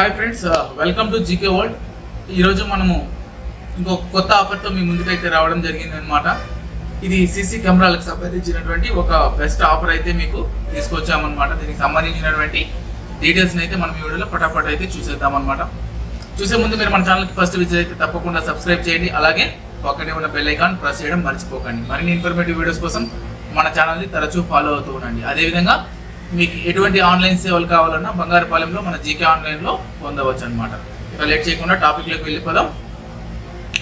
Hi friends welcome to GK world ఈరోజు మనము ఇంకొక కొత్త ఆఫర్తో మీ ముందుకైతే రావడం జరిగింది అనమాట ఇది సీసీ కెమెరాలకు సంబంధించినటువంటి ఒక బెస్ట్ ఆఫర్ అయితే మీకు తీసుకొచ్చామన్నమాట. దీనికి సంబంధించినటువంటి డీటెయిల్స్ని అయితే మనం ఈ వీడియోలో పటాపట అయితే చూసేద్దాం అనమాట చూసే ముందు మీరు మన ఛానల్కి ఫస్ట్ విజిట్ అయితే తప్పకుండా సబ్స్క్రైబ్ చేయండి. అలాగే పక్కనే ఉన్న బెల్ ఐకాన్ ప్రెస్ చేయడం మర్చిపోకండి. మరిన్ని ఇన్ఫర్మేటివ్ వీడియోస్ కోసం మన ఛానల్ని తరచూ ఫాలో అవుతూ ఉండండి. అదేవిధంగా మీకు ఎటువంటి ఆన్లైన్ సేవలు కావాలన్నా బంగారుపాలెంలో మన జీకే ఆన్లైన్లో పొందవచ్చు అనమాట ఇక లేట్ చేయకుండా టాపిక్లోకి వెళ్ళిపోదాం.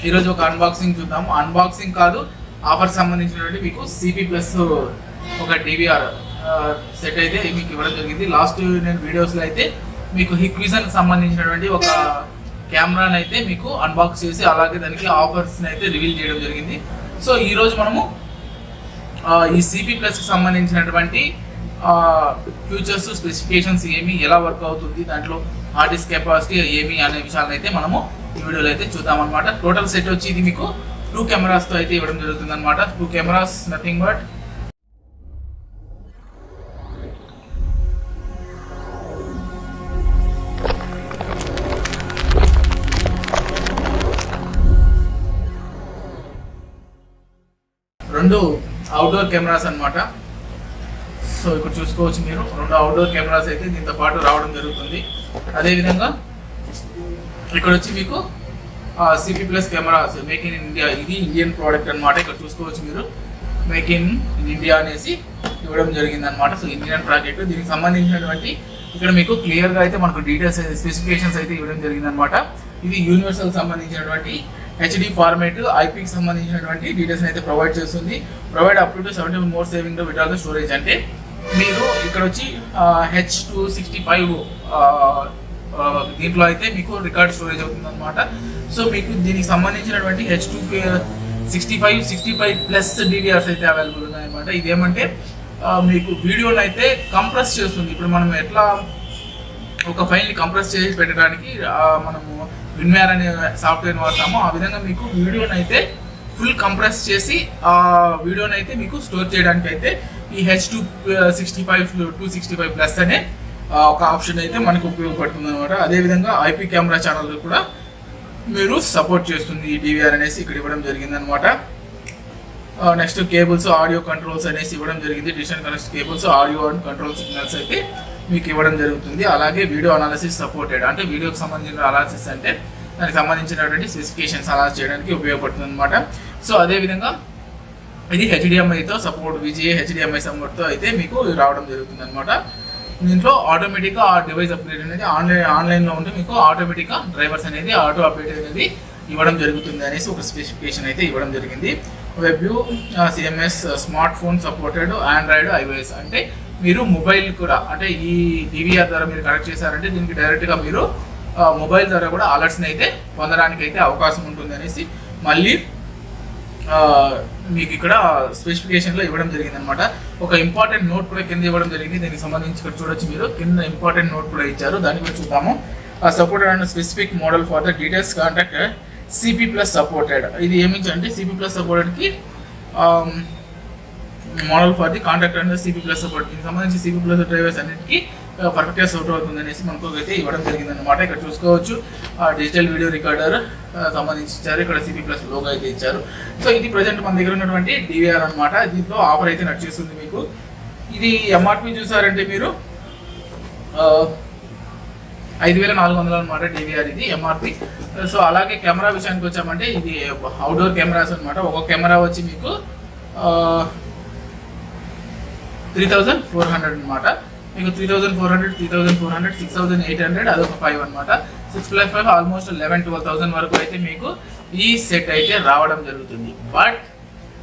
ఈరోజు ఒక అన్బాక్సింగ్ చూద్దాము అన్బాక్సింగ్ కాదు ఆఫర్ సంబంధించినటువంటి మీకు సిపి ప్లస్ ఒక డివిఆర్ సెట్ అయితే మీకు ఇవ్వడం జరిగింది. లాస్ట్ నేను వీడియోస్లో అయితే మీకు హిక్విజన్కి సంబంధించినటువంటి ఒక కెమెరాని అయితే మీకు అన్బాక్స్ చేసి అలాగే దానికి ఆఫర్స్ని అయితే రివీల్ చేయడం జరిగింది. సో ఈరోజు మనము ఈ సిపి ప్లస్కి సంబంధించినటువంటి ఫ్యూచర్స్ స్పెసిఫికేషన్స్ ఏమి ఎలా వర్క్ అవుతుంది దాంట్లో హార్డ్ డిస్క్ కెపాసిటీ ఏమి అనే విషయాలను అయితే మనము ఈ వీడియోలో అయితే చూద్దాం అనమాట టోటల్ సెట్ వచ్చి ఇది మీకు టూ కెమెరాస్తో అయితే ఇవ్వడం జరుగుతుంది అనమాట టూ కెమెరాస్ నథింగ్ బట్ రెండు అవుట్డోర్ కెమెరాస్ అన్నమాట. సో ఇక్కడ చూసుకోవచ్చు మీరు. రెండు అవుట్డోర్ కెమెరాస్ అయితే దీంతో పాటు రావడం జరుగుతుంది. అదేవిధంగా ఇక్కడ వచ్చి మీకు CP plus cameras make in India ఇది ఇండియన్ ప్రోడక్ట్ అన్నమాట. ఇక్కడ చూసుకోవచ్చు మీరు. మేక్ ఇన్ ఇండియా అనేసి ఇవ్వడం జరిగింది అనమాట సో ఇండియన్ ప్రాజెక్ట్ దీనికి సంబంధించినటువంటి ఇక్కడ మీకు క్లియర్గా అయితే మనకు డీటెయిల్స్ స్పెసిఫికేషన్స్ అయితే ఇవ్వడం జరిగింది అనమాట ఇది యూనివర్సల్ సంబంధించినటువంటి హెచ్డి ఫార్మేట్ ఐపీకి సంబంధించినటువంటి డీటెయిల్స్ అయితే ప్రొవైడ్ చేస్తుంది. Provide up to seventy more saving Vidal storage అంటే మీరు ఇక్కడ వచ్చి హెచ్ టూ సిక్స్టీ ఫైవ్ దీంట్లో అయితే మీకు రికార్డ్ స్టోరేజ్ అవుతుంది అనమాట సో మీకు దీనికి సంబంధించినటువంటి H two sixty five sixty five plus DVRs అయితే అవైలబుల్ ఉన్నాయన్నమాట. ఇదేమంటే మీకు వీడియోని అయితే కంప్రెస్ చేస్తుంది. ఇప్పుడు మనం ఎట్లా ఒక ఫైల్ని కంప్రెస్ చేసి పెట్టడానికి మనము విన్వేర్ అనే సాఫ్ట్వేర్ వాడతామో ఆ విధంగా మీకు వీడియోని అయితే ఫుల్ కంప్రెస్ చేసి ఆ వీడియోని అయితే మీకు స్టోర్ చేయడానికి అయితే ఈ H two sixty five two sixty five plus అనే uh, ఒక ఆప్షన్ అయితే మనకు ఉపయోగపడుతుంది అనమాట అదేవిధంగా ఐపీ కెమెరా ఛానల్ కూడా మీరు సపోర్ట్ చేస్తుంది ఈ డివిఆర్ అనేసి ఇక్కడ ఇవ్వడం జరిగింది అనమాట నెక్స్ట్ కేబుల్స్ ఆడియో కంట్రోల్స్ అనేసి ఇవ్వడం జరిగింది. Digital connect cables audio and control signals అయితే మీకు ఇవ్వడం జరుగుతుంది. అలాగే వీడియో అనాలిసిస్ సపోర్టెడ్ అంటే వీడియోకి సంబంధించిన అనాలిసిస్ అంటే దానికి సంబంధించినటువంటి స్పెసిఫికేషన్స్ అలా చేయడానికి ఉపయోగపడుతుంది అనమాట సో అదేవిధంగా ఇది హెచ్డిఎంఐతో సపోర్ట్ విజిఏ హెచ్డిఎంఐ సపోర్ట్తో అయితే మీకు రావడం జరుగుతుంది అనమాట దీంట్లో ఆటోమేటిక్గా ఆ డివైస్ అప్డేట్ అనేది ఆన్లైన్ ఆన్లైన్లో ఉంటే మీకు ఆటోమేటిక్గా డ్రైవర్స్ అనేది ఆటో అప్డేట్ అనేది ఇవ్వడం జరుగుతుంది అనేసి ఒక స్పెసిఫికేషన్ అయితే ఇవ్వడం జరిగింది. Web CMS smartphone supported Android iOS అంటే మీరు మొబైల్ కూడా అంటే ఈ డివిఆర్ ద్వారా మీరు కనెక్ట్ చేశారంటే దీనికి డైరెక్ట్గా మీరు మొబైల్ ద్వారా కూడా అలర్ట్స్ని అయితే పొందడానికి అయితే అవకాశం ఉంటుంది అనేసి మళ్ళీ మీకు ఇక్కడ స్పెసిఫికేషన్లో ఇవ్వడం జరిగింది అనమాట ఒక ఇంపార్టెంట్ నోట్ కూడా కింద ఇవ్వడం జరిగింది. దీనికి సంబంధించి ఇక్కడ చూడొచ్చు మీరు. కింద ఇంపార్టెంట్ నోట్ కూడా ఇచ్చారు. దాన్ని కూడా చూద్దాము. Supported and specific model for the details contact CP plus supported ఇది ఏమి CP plus సపోర్టెడ్కి model for the contact and CP plus support దీనికి సంబంధించి సిపి ప్లస్ డ్రైవర్స్ అన్నిటికీ పర్ఫెక్ట్గా సూట్ అవుతుంది అనేసి మనకు అయితే ఇవ్వడం జరిగింది అనమాట ఇక్కడ చూసుకోవచ్చు. డిజిటల్ వీడియో రికార్డర్ సంబంధించి ఇచ్చారు. ఇక్కడ సిపి ప్లస్ లోగో అయితే ఇచ్చారు. సో ఇది ప్రజెంట్ మన దగ్గర ఉన్నటువంటి డివిఆర్ అనమాట దీంట్లో ఆఫర్ అయితే నడిచేస్తుంది మీకు. ఇది ఎంఆర్పి చూసారంటే మీరు ఐదు వేల నాలుగు వందలు అనమాట డివిఆర్ ఇది ఎంఆర్పి సో అలాగే కెమెరా విషయానికి వచ్చామంటే ఇది అవుట్డోర్ కెమెరాస్ అనమాట ఒక కెమెరా వచ్చి మీకు త్రీ థౌజండ్ ఫోర్ హండ్రెడ్ అనమాట మీకు three thousand four hundred three thousand four hundred six thousand eight hundred అదొక ఫైవ్ అనమాట six plus five almost eleven twelve thousand వరకు అయితే మీకు ఈ సెట్ అయితే రావడం జరుగుతుంది. బట్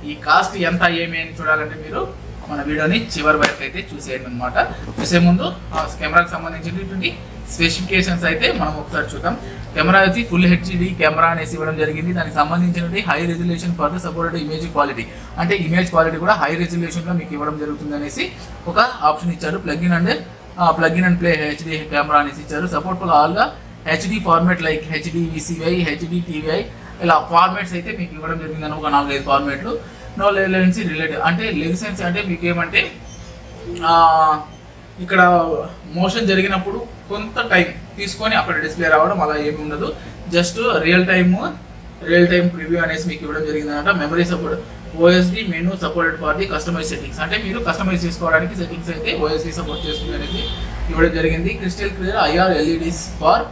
ఈ కాస్ట్ ఎంత ఏమి అని చూడాలంటే మీరు మన వీడియోని చివరి వరకు అయితే చూసేయండి అనమాట చూసే ముందు ఆ కెమెరాకి సంబంధించినటువంటి స్పెసిఫికేషన్స్ అయితే మనం ఒకసారి చూద్దాం. కెమెరా వచ్చి ఫుల్ హెచ్డి కెమెరా అనేసి ఇవ్వడం జరిగింది. దానికి సంబంధించినటువంటి high resolution for the supported image quality. అంటే ఇమేజ్ క్వాలిటీ కూడా హై రెజల్యూషన్లో మీకు ఇవ్వడం జరుగుతుంది అనేసి ఒక ఆప్షన్ ఇచ్చారు. Plug in and plug in and play HD camera అనేసి ఇచ్చారు. Support for all the HD format like HD VCI HD TVI ఇలా ఫార్మేట్స్ అయితే మీకు ఇవ్వడం జరిగిందని ఒక నాలుగైదు ఫార్మేట్లు. నో లెన్సీ రిలేటెడ్ అంటే లెన్సెన్స్ అంటే మీకు ఏమంటే ఇక్కడ మోషన్ జరిగినప్పుడు కొంత టైం తీసుకొని అక్కడ డిస్ప్లే రావడం అలా ఏమి ఉండదు. Just real time real time preview అనేసి మీకు ఇవ్వడం జరిగిందన్నమాట memory support OSD menu supported for the customize settings అంటే మీరు కస్టమైజ్ చేసుకోవడానికి సెట్టింగ్స్ అయితే ఓఎస్డి సపోర్ట్ చేస్తుంది అనేది ఇవ్వడం జరిగింది. Crystal clear IR LEDs for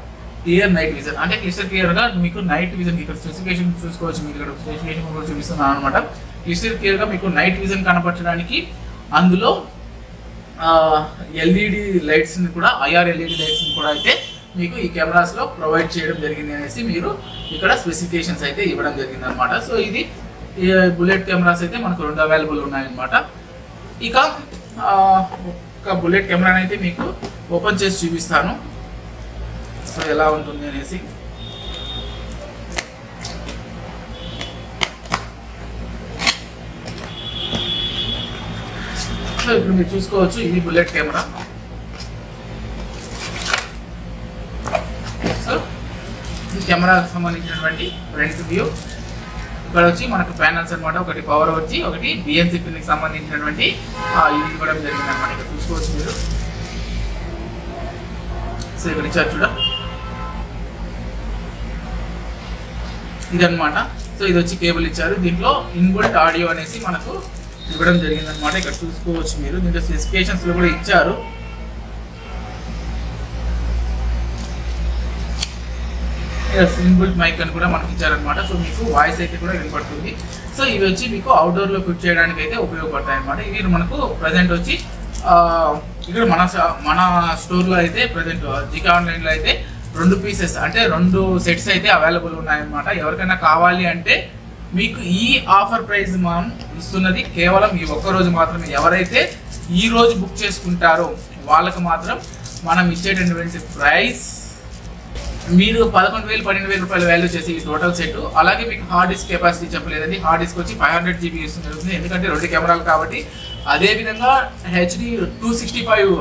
clear night vision. అంటే క్లిస్టర్ క్లియర్గా మీకు నైట్ విజన్ ఇక్కడ స్పెసిఫికేషన్ చూసుకోవచ్చు మీకు ఇక్కడ స్పెసిఫికేషన్ కూడా చూపిస్తున్నాను అనమాట క్లిస్టర్ క్లియర్గా మీకు నైట్ విజన్ కనపరచడానికి అందులో ఎల్ఈడి లైట్స్ని కూడా ఐఆర్ ఎల్ఈడి లైట్స్ని కూడా అయితే మీకు ఈ కెమెరాస్లో ప్రొవైడ్ చేయడం జరిగింది అనేసి మీరు ఇక్కడ స్పెసిఫికేషన్స్ అయితే ఇవ్వడం జరిగింది అనమాట సో ఇది బుల్లెట్ కెమెరాస్ అయితే మనకు రెండు అవైలబుల్ ఉన్నాయన్నమాట. ఇక ఒక బుల్లెట్ కెమెరాని అయితే మీకు ఓపెన్ చేసి చూపిస్తాను. సో ఎలా ఉంటుంది అనేసి. సో ఇప్పుడు మీరు చూసుకోవచ్చు ఇది బుల్లెట్ కెమెరా. సో ఈ కెమెరాకి సంబంధించినటువంటి ఫ్రంట్ వ్యూ. ఇక్కడ వచ్చి మనకు ప్యానల్స్ అనమాట ఒకటి పవర్ వచ్చి ఒకటి బిఎన్సి పిన్కి సంబంధించినటువంటి ఆ, ఇది కూడా జరిగింది అనమాట ఇక్కడ చూసుకోవచ్చు మీరు. సో ఇక్కడ ఇచ్చారు చూడ. ఇదన్నమాట. సో ఇది వచ్చి కేబుల్ ఇచ్చారు. దీంట్లో ఇన్బుల్ట్ ఆడియో అనేసి మనకు ఇవ్వడం జరిగింది అనమాట ఇక్కడ చూసుకోవచ్చు మీరు. దీంట్లో స్పెసిఫికేషన్స్లో కూడా ఇచ్చారు. ఇన్బుల్ట్ మైక్ అని కూడా మనకి ఇచ్చారనమాట సో మీకు వాయిస్ అయితే కూడా వినపడుతుంది. సో ఇవి వచ్చి మీకు అవుట్డోర్లో ఫిట్ చేయడానికి అయితే ఉపయోగపడతాయి అనమాట ఇవి మనకు ప్రజెంట్ వచ్చి ఇక్కడ మన మన స్టోర్లో అయితే ప్రజెంట్ జికా ఆన్లైన్లో అయితే రెండు పీసెస్ అంటే రెండు సెట్స్ అయితే అవైలబుల్ ఉన్నాయన్నమాట. ఎవరికైనా కావాలి అంటే మీకు ఈ ఆఫర్ ప్రైస్ మనం ఇస్తున్నది కేవలం ఈ ఒక్క రోజు మాత్రమే. ఎవరైతే ఈ రోజు బుక్ చేసుకుంటారో వాళ్ళకు మాత్రం మనం ఇచ్చేటటువంటి ప్రైస్ మీరు పదకొండు వేలు పన్నెండు వేల రూపాయల వాల్యూ చేసి ఈ టోటల్ సెట్ అలాగే మీకు హార్డ్ డిస్క్ కెపాసిటీ చెప్పలేదండి. హార్డ్ డిస్క్ వచ్చి ఫైవ్ హండ్రెడ్ జీబీ ఇస్తుంది జరుగుతుంది. ఎందుకంటే రెండు కెమెరాలు కాబట్టి అదే విధంగా హెచ్డి టూ సిక్స్టీ ఫైవ్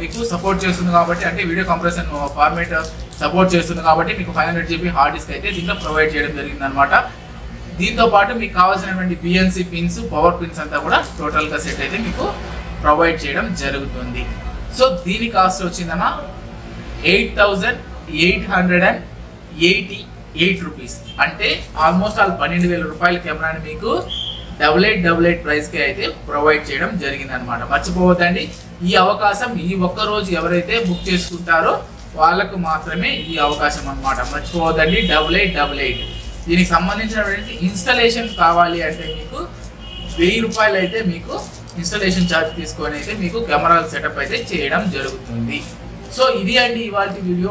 మీకు సపోర్ట్ చేస్తుంది కాబట్టి అంటే వీడియో కంప్రెషన్ ఫార్మేట్ సపోర్ట్ చేస్తుంది కాబట్టి మీకు five hundred GB hard disk అయితే దీంట్లో ప్రొవైడ్ చేయడం జరిగింది అనమాట దీంతో పాటు మీకు కావాల్సినటువంటి బిఎన్సి పిన్స్ పవర్ పిన్స్ అంతా కూడా టోటల్గా సెట్ అయితే మీకు ప్రొవైడ్ చేయడం జరుగుతుంది. సో దీని కాస్ట్ వచ్చిందన్న eight thousand eight hundred and eighty eight rupees అంటే ఆల్మోస్ట్ ఆల్ పన్నెండు వేల రూపాయల కెమెరాని మీకు డబుల్ ఎయిట్ డబుల్ ఎయిట్ ప్రైస్కి అయితే ప్రొవైడ్ చేయడం జరిగింది అనమాట మర్చిపోవద్దండి. ఈ అవకాశం ఈ ఒక్క రోజు ఎవరైతే బుక్ చేసుకుంటారో వాళ్ళకు మాత్రమే ఈ అవకాశం అన్నమాట. మర్చిపోవద్దండి. డబుల్ ఎయిట్ డబుల్ ఎయిట్ దీనికి సంబంధించినటువంటి ఇన్స్టలేషన్ కావాలి అంటే మీకు వెయ్యి రూపాయలు అయితే మీకు ఇన్స్టలేషన్ ఛార్జ్ తీసుకొని అయితే మీకు కెమెరాల సెటప్ అయితే చేయడం జరుగుతుంది. సో ఇది అండి ఇవాళ వీడియో.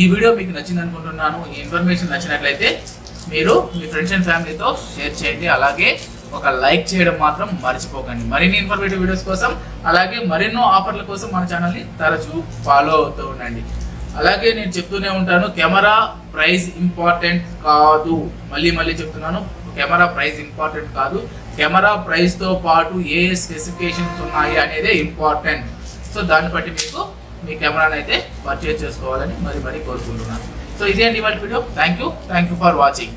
ఈ వీడియో మీకు నచ్చింది అనుకుంటున్నాను ఈ ఇన్ఫర్మేషన్ నచ్చినట్లయితే మీరు మీ ఫ్రెండ్స్ అండ్ ఫ్యామిలీతో షేర్ చేయండి. అలాగే ఒక లైక్ చేయడం మాత్రం మర్చిపోకండి. మరిన్ని ఇన్ఫర్మేటివ్ వీడియోస్ కోసం అలాగే మరెన్నో ఆఫర్ల కోసం మన ఛానల్ని తరచూ ఫాలో అవుతూ ఉండండి. అలాగే నేను చెప్తూనే ఉంటాను కెమెరా ప్రైస్ ఇంపార్టెంట్ కాదు. మళ్ళీ మళ్ళీ చెప్తున్నాను కెమెరా ప్రైస్ ఇంపార్టెంట్ కాదు. కెమెరా ప్రైస్తో పాటు ఏ స్పెసిఫికేషన్స్ ఉన్నాయి అనేది ఇంపార్టెంట్ సో దాన్ని బట్టి మీకు మీ కెమెరాని అయితే పర్చేజ్ చేసుకోవాలని మరి మరీ కోరుకుంటున్నాను. సో ఇదే అండి ఇవాళ video thank you thank you for watching